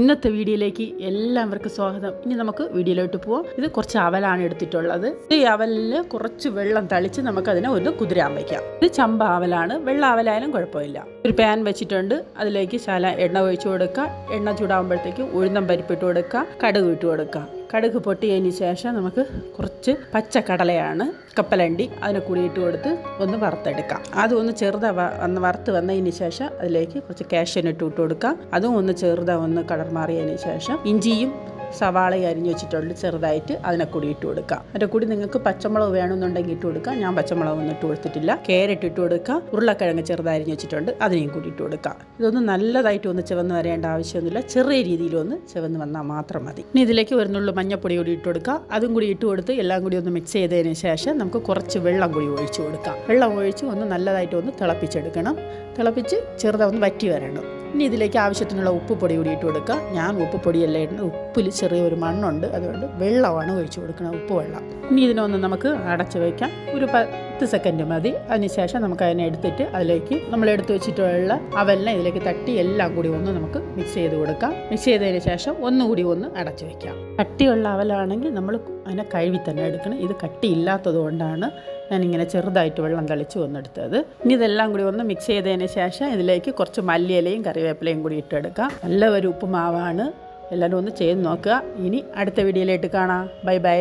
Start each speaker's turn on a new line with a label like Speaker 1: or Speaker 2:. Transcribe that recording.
Speaker 1: ഇന്നത്തെ വീഡിയോയിലേക്ക് എല്ലാവർക്കും സ്വാഗതം. ഇനി നമുക്ക് വീഡിയോയിലോട്ട് പോവാം. ഇത് കുറച്ച് അവലാണ് എടുത്തിട്ടുള്ളത്. ഈ അവലിൽ കുറച്ച് വെള്ളം തളിച്ച് നമുക്ക് അതിനെ ഒന്ന് കുതിരാൻ വയ്ക്കാം ഇത് ചമ്പ അവലാണ്. വെള്ള അവലായാലും കുഴപ്പമില്ല. ഒരു പാൻ വെച്ചിട്ടുണ്ട്. അതിലേക്ക് ശാല എണ്ണ ഒഴിച്ചു കൊടുക്കുക. എണ്ണ ചൂടാകുമ്പോഴത്തേക്കും ഉഴുന്നം പരിപ്പിട്ട് കൊടുക്കുക. കടുക് ഇട്ട് കൊടുക്കുക. കടുക് പൊട്ടിയതിന് ശേഷം നമുക്ക് കുറച്ച് പച്ചക്കടലയാണ് കപ്പലണ്ടി അതിനെ കൂടി ഇട്ട് കൊടുത്ത് ഒന്ന് വറുത്തെടുക്കാം. അതും ഒന്ന് ചെറുതാ വന്ന് വറുത്ത് വന്നതിന് ശേഷം അതിലേക്ക് കുറച്ച് കാഷ്യൻ ഇട്ട് ഇട്ട് കൊടുക്കാം. അതും ഒന്ന് ചെറുതാ ഒന്ന് കളർ മാറിയതിന് ശേഷം ഇഞ്ചിയും സവാളയും അരിഞ്ഞു വെച്ചിട്ടുണ്ട് ചെറുതായിട്ട്. അതിനെ കൂടി ഇട്ട് കൊടുക്കാം. അതിന്റെ കൂടി നിങ്ങൾക്ക് പച്ചമുളക് വേണമെന്നുണ്ടെങ്കിൽ ഇട്ട് കൊടുക്കാം. ഞാൻ പച്ചമുളക് ഒന്നും ഇട്ട് കൊടുത്തിട്ടില്ല. കേരറ്റ് ഇട്ട് കൊടുക്കാം ഉരുളക്കിഴങ്ങ് ചെറുതായി അരിഞ്ഞു വെച്ചിട്ടുണ്ട്. അതിനെയും കൂടി ഇട്ട് കൊടുക്കാം ഇതൊന്ന് നല്ലതായിട്ട് ഒന്ന് ചെവന്ന് വരേണ്ട ആവശ്യമൊന്നുമില്ല. ചെറിയ രീതിയിൽ ഒന്ന് ചെവന്ന് വന്നാൽ മാത്രം മതി. ഇനി ഇതിലേക്ക് വരുന്നുള്ളൂ നുള്ളു മഞ്ഞപ്പൊടി കൂടി ഇട്ട് കൊടുക്കാം അതും കൂടി ഇട്ട് കൊടുത്ത് എല്ലാം കൂടി ഒന്ന് മിക്സ് ചെയ്തതിന് ശേഷം നമുക്ക് കുറച്ച് വെള്ളം കൂടി ഒഴിച്ചു കൊടുക്കാം. വെള്ളം ഒഴിച്ച് ഒന്ന് നല്ലതായിട്ട് ഒന്ന് തിളപ്പിച്ചെടുക്കണം. തിളപ്പിച്ച് ചെറുതായി ഒന്ന് വറ്റി വരണം. ഇനി ഇതിലേക്ക് ആവശ്യത്തിനുള്ള ഉപ്പുപൊടി കൂടി ഇട്ട് കൊടുക്കുക. ഞാൻ ഉപ്പ് പൊടിയല്ല ഇടുന്നത്. ഉപ്പിൽ ചെറിയൊരു മണ്ണുണ്ട്. അതുകൊണ്ട് വെള്ളമാണ് ഒഴിച്ചു കൊടുക്കുന്നത്. ഉപ്പ് വെള്ളം. ഇനി ഇതിനൊന്ന് നമുക്ക് അടച്ചു വയ്ക്കാം. ഒരു പത്ത് സെക്കൻഡ് മതി. അതിനുശേഷം നമുക്ക് അതിനെ എടുത്തിട്ട് അതിലേക്ക് നമ്മൾ എടുത്തു വെച്ചിട്ടുള്ള അവലിനെ ഇതിലേക്ക് തട്ടി എല്ലാം കൂടി ഒന്ന് നമുക്ക് മിക്സ് ചെയ്ത് കൊടുക്കാം. മിക്സ് ചെയ്തതിന് ശേഷം ഒന്നുകൂടി ഒന്ന് അടച്ചു വെക്കാം. കട്ടിയുള്ള അവലാണെങ്കിൽ നമ്മൾ അതിനെ കഴുകി തന്നെ എടുക്കണം. ഇത് കട്ടിയില്ലാത്തത് കൊണ്ടാണ് ഞാനിങ്ങനെ ചെറുതായിട്ട് വെള്ളം തളിച്ച് വന്നെടുത്തത് ഇനി ഇതെല്ലാം കൂടി ഒന്ന് മിക്സ് ചെയ്തതിന് ശേഷം ഇതിലേക്ക് കുറച്ച് മല്ലിയിലയും കറിവേപ്പിലയും കൂടി ഇട്ടെടുക്കാം നല്ല ഒരു ഉപ്പുമാവാണ്. എല്ലാവരും ഒന്ന് ചെയ്ത് നോക്കുക. ഇനി അടുത്ത വീഡിയോയിലായിട്ട് കാണാം. Bye bye.